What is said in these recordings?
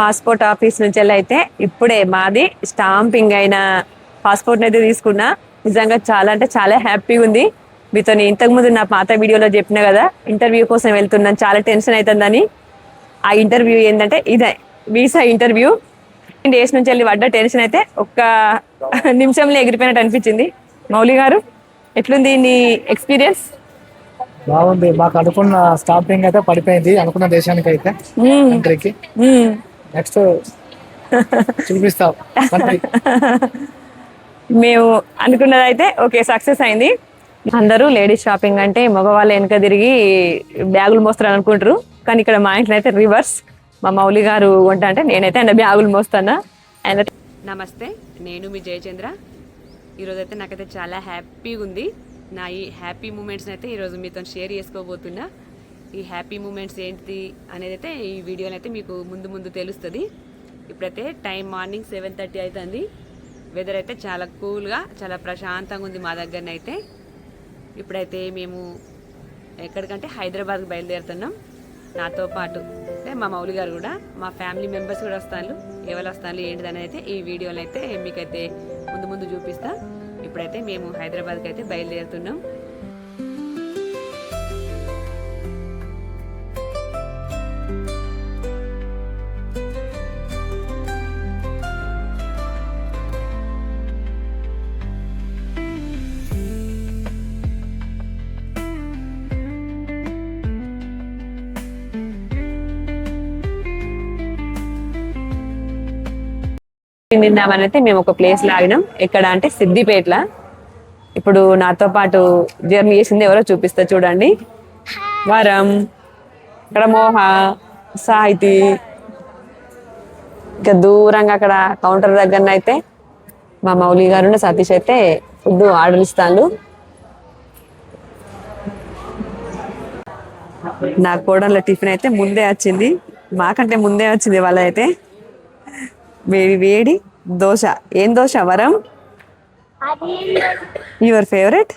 Passport office నుంచి వెళ్ళి అయితే ఇప్పుడే మాది స్టాంపింగ్ అయిన పాస్పోర్ట్ అయితే తీసుకున్నా. నిజంగా చాలా అంటే చాలా హ్యాపీగా ఉంది. మీతో ఇంతకు ముందు నా పాత వీడియోలో చెప్పిన కదా ఇంటర్వ్యూ కోసం వెళ్తున్నాను. చాలా టెన్షన్ అవుతుందని ఆ ఇంటర్వ్యూ ఏంటంటే ఇదే వీసా ఇంటర్వ్యూ. డేస్ నుంచి వెళ్ళి పడ్డ టెన్షన్ అయితే ఒక్క నిమిషంలో ఎగిరిపోయినట్టు అనిపించింది. మౌలి గారు ఎట్లుంది నీ ఎక్స్పీరియన్స్? బాగుంది. మాకు అనుకున్న స్టాంపింగ్ అయితే పడిపోయింది. అనుకున్న దేశానికి అయితే కంట్రీకి. నెక్స్ట్ చూపిస్తాం. మేము అనుకున్నది అయితే ఓకే సక్సెస్ అయింది. అందరూ లేడీస్ షాపింగ్ అంటే మగవాళ్ళు వెనక తిరిగి బ్యాగులు మోస్తారు అనుకుంటారు. కానీ ఇక్కడ మా ఇంట్లో అయితే రివర్స్. మా మౌలి గారు వంట అంటే నేనైతే ఆయన బ్యాగులు మోస్తానా. ఆయన నమస్తే నేను మీ జయచంద్ర. ఈరోజు అయితే నాకైతే చాలా హ్యాపీగా ఉంది. నా ఈ హ్యాపీ మూమెంట్స్ని అయితే ఈరోజు మీతో షేర్ చేసుకోబోతున్నా. ఈ హ్యాపీ మూమెంట్స్ ఏంటి అనేది అయితే ఈ వీడియోని అయితే మీకు ముందు ముందు తెలుస్తుంది. ఇప్పుడైతే టైం మార్నింగ్ సెవెన్ థర్టీ అవుతుంది వెదర్ అయితే చాలా కూల్గా చాలా ప్రశాంతంగా ఉంది మా దగ్గరనైతే. ఇప్పుడైతే మేము ఎక్కడికంటే హైదరాబాద్కి బయలుదేరుతున్నాం. నాతో పాటు అంటే మా మౌలి గారు కూడా మా ఫ్యామిలీ మెంబర్స్ కూడా వస్తాను ఎవరు వస్తాను ఏంటిదని అయితే ఈ వీడియోలో అయితే మీకైతే ముందు ముందు చూపిస్తా. ఇప్పుడైతే మేము హైదరాబాద్కి అయితే బయలుదేరుతున్నాం. తిందామని అయితే మేము ఒక ప్లేస్ లాగినాం ఎక్కడ అంటే సిద్దిపేట్ల. ఇప్పుడు నాతో పాటు జర్నీ చేసింది ఎవరో చూపిస్తా చూడండి. వరం ఇక్కడ మోహ సాహితి. ఇంకా దూరంగా అక్కడ కౌంటర్ దగ్గర అయితే మా మౌలి గారు సతీష్ అయితే ఫుడ్ ఆర్డర్ ఇస్తాను నా కోడళ్ళ టిఫిన్ అయితే ముందే వచ్చింది. మాకంటే ముందే వచ్చింది వాళ్ళ అయితే. వేడి వేడి. దోశ. ఏం దోశ? వరం? యువర్ ఫేవరెట్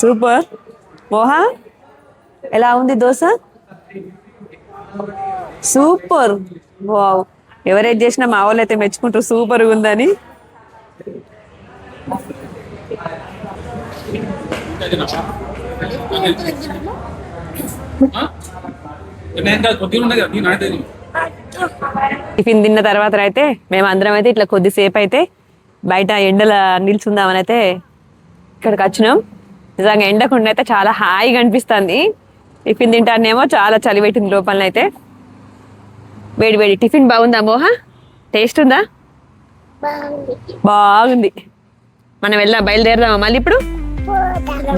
సూపర్ మోహా ఎలా ఉంది దోశ? సూపర్ వావ్ ఎవరైతే చేసినా మా వాళ్ళు అయితే మెచ్చుకుంటారు. సూపర్ ఉందని. కొద్దిగా ఉన్నది కదా నేను టిఫిన్ తిన్న తర్వాత అయితే మేము అందరం అయితే ఇట్లా కొద్దిసేపు అయితే బయట ఎండల నిల్చుందామని అయితే ఇక్కడికి వచ్చినాం. నిజంగా ఎండకుండా అయితే చాలా హాయిగా అనిపిస్తుంది. టిఫిన్ తింటానేమో చాలా చలి పెట్టింది లోపల అయితే వేడి వేడి టిఫిన్ బాగుందా మోహ? టేస్ట్ ఉందా? బాగుంది. మనం వెళ్దాం బయలుదేరదామా మళ్ళీ ఇప్పుడు?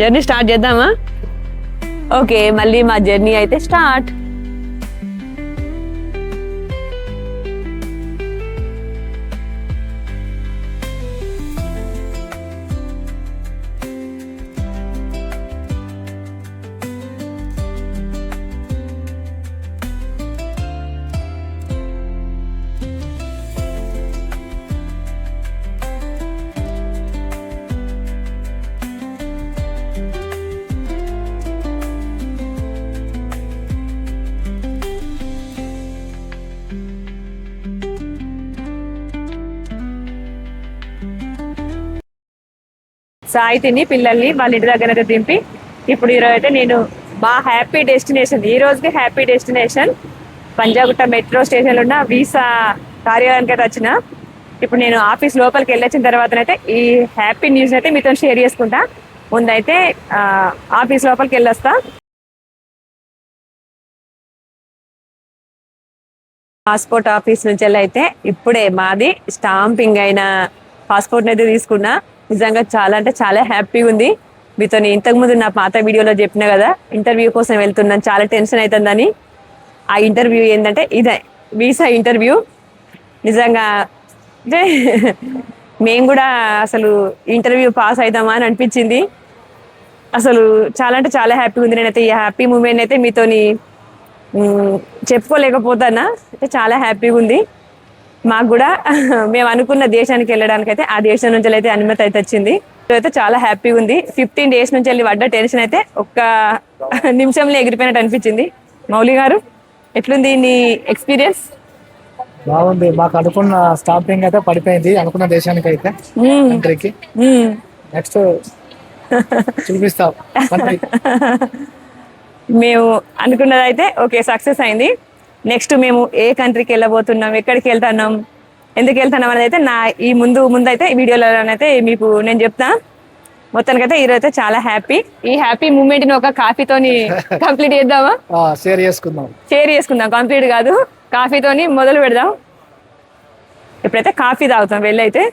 జర్నీ స్టార్ట్ చేద్దామా? ఓకే మళ్ళీ మా జర్నీ అయితే స్టార్ట్. సాయితిని పిల్లల్ని వాళ్ళ ఇంటి దగ్గర అయితే దింపి ఇప్పుడు ఈరోజు అయితే నేను మా హ్యాపీ డెస్టినేషన్. ఈ రోజుకి హ్యాపీ డెస్టినేషన్. పంజాగుట్ట మెట్రో స్టేషన్లో ఉన్న వీసా కార్యాలయానికి అయితే వచ్చిన. ఇప్పుడు నేను ఆఫీస్ లోపలికి వెళ్ళొచ్చిన తర్వాతనైతే ఈ హ్యాపీ న్యూస్ అయితే మీతో షేర్ చేసుకుంటా. ముందైతే ఆఫీస్ లోపలికి వెళ్ళొస్తా. పాస్పోర్ట్ ఆఫీస్ నుంచి వెళ్ళి అయితే ఇప్పుడే మాది స్టాంపింగ్ అయిన పాస్పోర్ట్ అయితే తీసుకున్నా. నిజంగా చాలా అంటే చాలా హ్యాపీగా ఉంది. మీతో ఇంతకు ముందు నా పాత వీడియోలో చెప్పిన కదా ఇంటర్వ్యూ కోసం వెళ్తున్నాను చాలా టెన్షన్ అవుతుందని. ఆ ఇంటర్వ్యూ ఏంటంటే ఇదే వీసా ఇంటర్వ్యూ నిజంగా అంటే మేము కూడా అసలు ఇంటర్వ్యూ పాస్ అవుతామా అని అనిపించింది. అసలు చాలా అంటే చాలా హ్యాపీగా ఉంది. నేనైతే ఈ హ్యాపీ మూమెంట్ అయితే మీతోని చెప్పుకోలేకపోతానా? అంటే చాలా హ్యాపీగా ఉంది. మాకు కూడా మేము అనుకున్న దేశానికి వెళ్ళడానికి అయితే ఆ దేశం నుంచి అయితే అనుమతి అయితే వచ్చింది. అయితే చాలా హ్యాపీగా ఉంది. ఫిఫ్టీన్ డేస్ నుంచి వెళ్ళి పడ్డ టెన్షన్ అయితే ఒక్క నిమిషంలో ఎగిరిపోయినట్టు అనిపించింది. మౌలి గారు ఎట్లుంది నీ ఎక్స్పీరియన్స్ బాగుంది. మాకు అనుకున్న స్టాంపింగ్ అయితే పడిపోయింది. అనుకున్న దేశానికి అయితే కంట్రీకి నెక్స్ట్ చూపిస్తాం. కంట్రీ మేము అనుకున్నది అయితే ఓకే సక్సెస్ అయింది. నెక్స్ట్ మేము ఏ కంట్రీకి వెళ్ళబోతున్నాం ఎక్కడికి వెళ్తున్నాం ఎందుకు వెళ్తున్నాం అనేది అయితే నా ఈ ముందు ముందు అయితే వీడియోలోనైతే మీకు నేను చెప్తా. మొత్తానికి అయితే ఈరోజు అయితే చాలా హ్యాపీ. ఈ హ్యాపీ మూమెంట్ని ఒక కాఫీతోని కంప్లీట్ చేద్దామా? షేర్ చేసుకుందాం. షేర్ చేసుకుందాం కంప్లీట్ కాదు. కాఫీతోని మొదలు పెడదాం. ఇప్పుడైతే కాఫీ తాగుతాం వెళ్ళి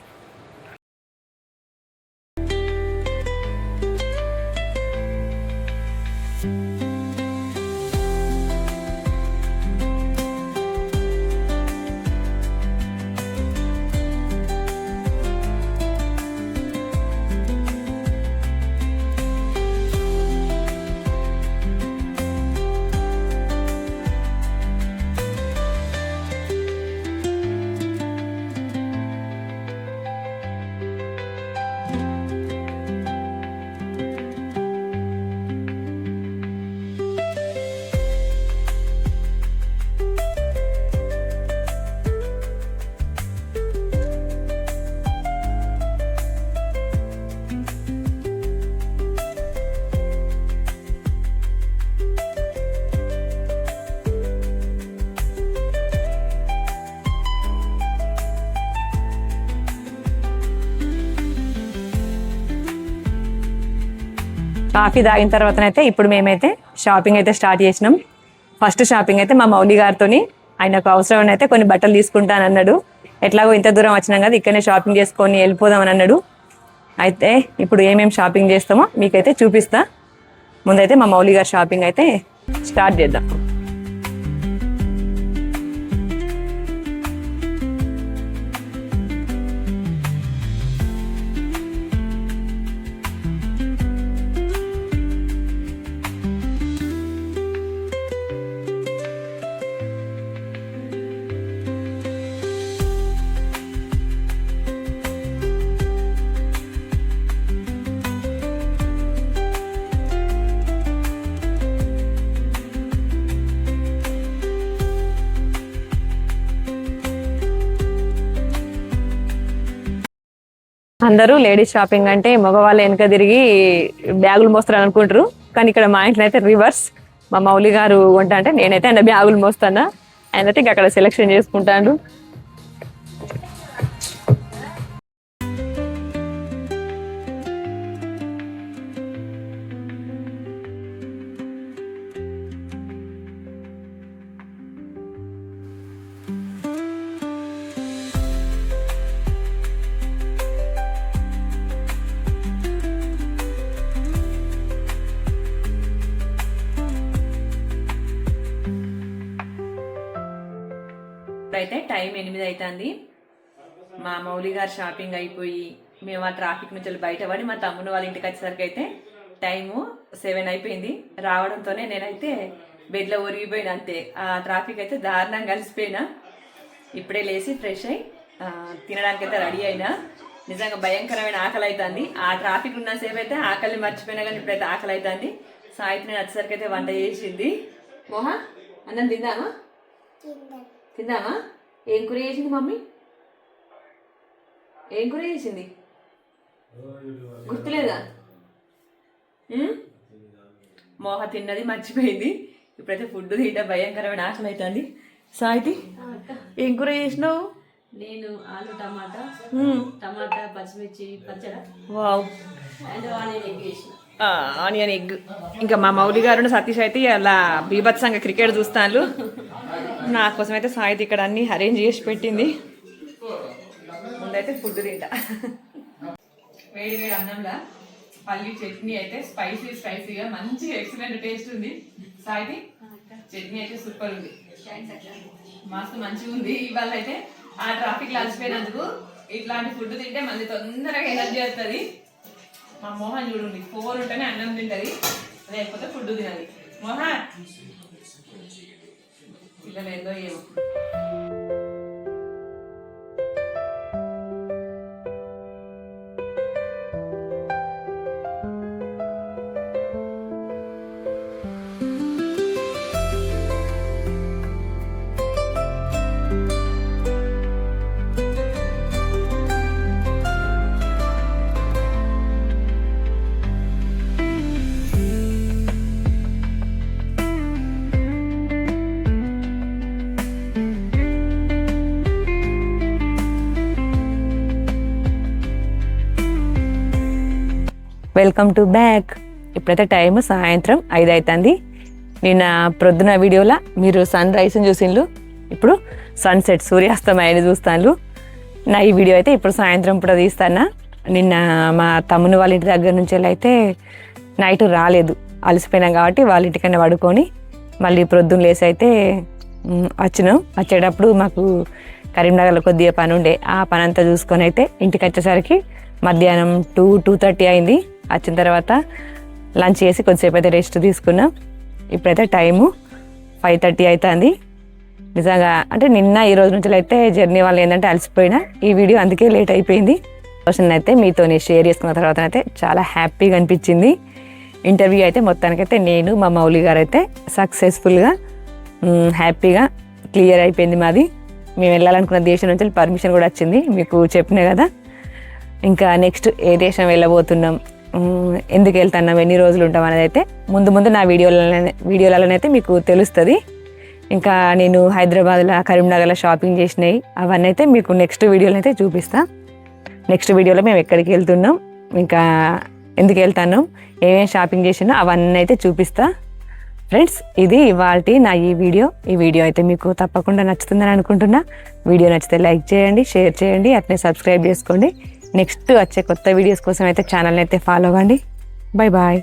కాఫీ తాగిన తర్వాతనైతే ఇప్పుడు మేమైతే షాపింగ్ అయితే స్టార్ట్ చేసినాం. ఫస్ట్ షాపింగ్ అయితే మా మౌలి గారితోని ఆయనకు అవసరం అయితే కొన్ని బట్టలు తీసుకుంటానన్నాడు ఎట్లాగో ఇంత దూరం వచ్చినాం కదా ఇక్కడనే షాపింగ్ చేసుకొని వెళ్ళిపోదామని అన్నాడు. అయితే ఇప్పుడు ఏమేమి షాపింగ్ చేస్తామో మీకైతే చూపిస్తా. ముందైతే మా మౌలి గారి షాపింగ్ అయితే స్టార్ట్ చేద్దాం. అందరూ లేడీస్ షాపింగ్ అంటే మగవాళ్ళు వెనక తిరిగి బ్యాగులు మోస్తారు అనుకుంటారు. కానీ ఇక్కడ మా ఇంట్లో అయితే రివర్స్. మా మౌలి గారు వంట అంటే నేనైతే ఆయన బ్యాగులు మోస్తానా. ఆయన అయితే అక్కడ సెలెక్షన్ చేసుకుంటాడు. ఇప్పుడైతే టైం ఎనిమిది అవుతుంది మా మౌలి గారు షాపింగ్ అయిపోయి మేము ఆ ట్రాఫిక్ నుంచి వెళ్ళి బయటపడి మా తమ్ముడు వాళ్ళ ఇంటికి వచ్చేసరికి అయితే టైము సెవెన్ అయిపోయింది. రావడంతోనే నేనైతే బెడ్లో ఒరిగిపోయిన అంతే. ఆ ట్రాఫిక్ అయితే దారుణంగా కలిసిపోయినా. ఇప్పుడే లేచి ఫ్రెష్ అయ్యి తినడానికి అయితే రెడీ అయినా. నిజంగా భయంకరమైన ఆకలి అవుతుంది ఆ ట్రాఫిక్ ఉన్నసేపు అయితే ఆకలి మర్చిపోయినా కానీ ఇప్పుడైతే ఆకలి అవుతుంది సాయంత్రం వచ్చేసరికి అయితే వంట చేసింది. మోహా అన్నం తిందామా తిందామా ఏం కూర చేసింది మమ్మీ? ఏం కూర చేసింది? గుర్తులేదా? మోహ తిన్నది మర్చిపోయింది. ఇప్పుడైతే ఫుడ్ తింటే భయంకరమైన ఆకలి అవుతుంది సాయితి ఏం కూర చేసినావు? నేను ఆలు టమాటా. టమాటా పచ్చిమిర్చి పచ్చడ wow. And onion egg onion egg. ఇంకా మా మౌలి గారు సతీష్ అయితే అలా బీభత్సంగా క్రికెట్ చూస్తాను నా కోసం అయితే సాయిత్ ఇక్కడ అన్ని అరేంజ్ చేసి పెట్టింది. ముందైతే ఫుడ్ తింటా. వేడి వేడి అన్నంలా పల్లి చట్నీ అయితే స్పైసీ స్పైసీగా మంచి ఎక్సలెంట్ టేస్ట్ ఉంది. సాయి చట్నీ అయితే సూపర్ ఉంది. మస్తు మంచిగా ఉంది. ఇవాళ అయితే ఆ ట్రాఫిక్లో అలసిపోయినందుకు ఇట్లాంటి ఫుడ్ తింటే మళ్ళీ తొందరగా ఎనర్జీ వస్తుంది. మా మోహన్ చూడండి ఫోర్ ఉంటేనే అన్నం తింటది. లేకపోతే ఫుడ్ తినది. మోహన్! పిల్లలు ఏందో ఏమో వెల్కమ్ టు బ్యాక్. ఇప్పుడైతే టైం సాయంత్రం ఐదు అవుతుంది నిన్న ప్రొద్దున వీడియోలో మీరు సన్ రైస్ని చూసిండ్రు. ఇప్పుడు సన్సెట్ సూర్యాస్తమయాన్ని చూస్తాను నా ఈ వీడియో అయితే ఇప్పుడు సాయంత్రం ఇప్పుడు తీస్తానా నిన్న మా తమ్ముని వాళ్ళ ఇంటి దగ్గర నుంచి వెళ్ళి అయితే నైట్ రాలేదు. అలసిపోయినాం కాబట్టి వాళ్ళ ఇంటికన్నా పడుకొని మళ్ళీ ప్రొద్దున లేసి అయితే వచ్చినాం. వచ్చేటప్పుడు మాకు కరీంనగర్లో కొద్దిగా పని ఉండే ఆ పని అంతా చూసుకొని అయితే ఇంటికి వచ్చేసరికి మధ్యాహ్నం టూ టూ థర్టీ అయింది. వచ్చిన తర్వాత లంచ్ చేసి కొద్దిసేపు అయితే రెస్ట్ తీసుకున్నాం. ఇప్పుడైతే టైము ఫైవ్ థర్టీ అవుతుంది నిజంగా అంటే నిన్న ఈ రోజు నుంచి అయితే జర్నీ వాళ్ళు ఏంటంటే అలసిపోయినా. ఈ వీడియో అందుకే లేట్ అయిపోయింది. క్వశ్చన్ అయితే మీతో షేర్ చేసుకున్న తర్వాత అయితే చాలా హ్యాపీగా అనిపించింది. ఇంటర్వ్యూ అయితే మొత్తానికైతే నేను మా మౌలి గారు అయితే సక్సెస్ఫుల్గా హ్యాపీగా క్లియర్ అయిపోయింది మాది. మేము వెళ్ళాలనుకున్న దేశం నుంచి పర్మిషన్ కూడా వచ్చింది. మీకు చెప్పినా కదా. ఇంకా నెక్స్ట్ ఏ దేశం వెళ్ళబోతున్నాం? ఎందుకు వెళ్తున్నాం ఎన్ని రోజులు ఉంటాం అనేది అయితే ముందు ముందు నా వీడియోలనే వీడియోలలోనైతే మీకు తెలుస్తుంది. ఇంకా నేను హైదరాబాద్లో కరీంనగర్లో షాపింగ్ చేసినాయి అవన్నీ అయితే మీకు నెక్స్ట్ వీడియోలో అయితే చూపిస్తా. నెక్స్ట్ వీడియోలో మేము ఎక్కడికి వెళ్తున్నాం ఇంకా ఎందుకు వెళ్తాను ఏమేమి షాపింగ్ చేసినా అవన్నీ అయితే చూపిస్తా. ఫ్రెండ్స్ ఇది ఇవాళ నా ఈ వీడియో. ఈ వీడియో అయితే మీకు తప్పకుండా నచ్చుతుందని అనుకుంటున్నా. వీడియో నచ్చితే లైక్ చేయండి షేర్ చేయండి అట్నే సబ్స్క్రైబ్ చేసుకోండి. నెక్స్ట్ వచ్చే కొత్త వీడియోస్ కోసం అయితే ఛానల్ని అయితే ఫాలో అవ్వండి. Bye bye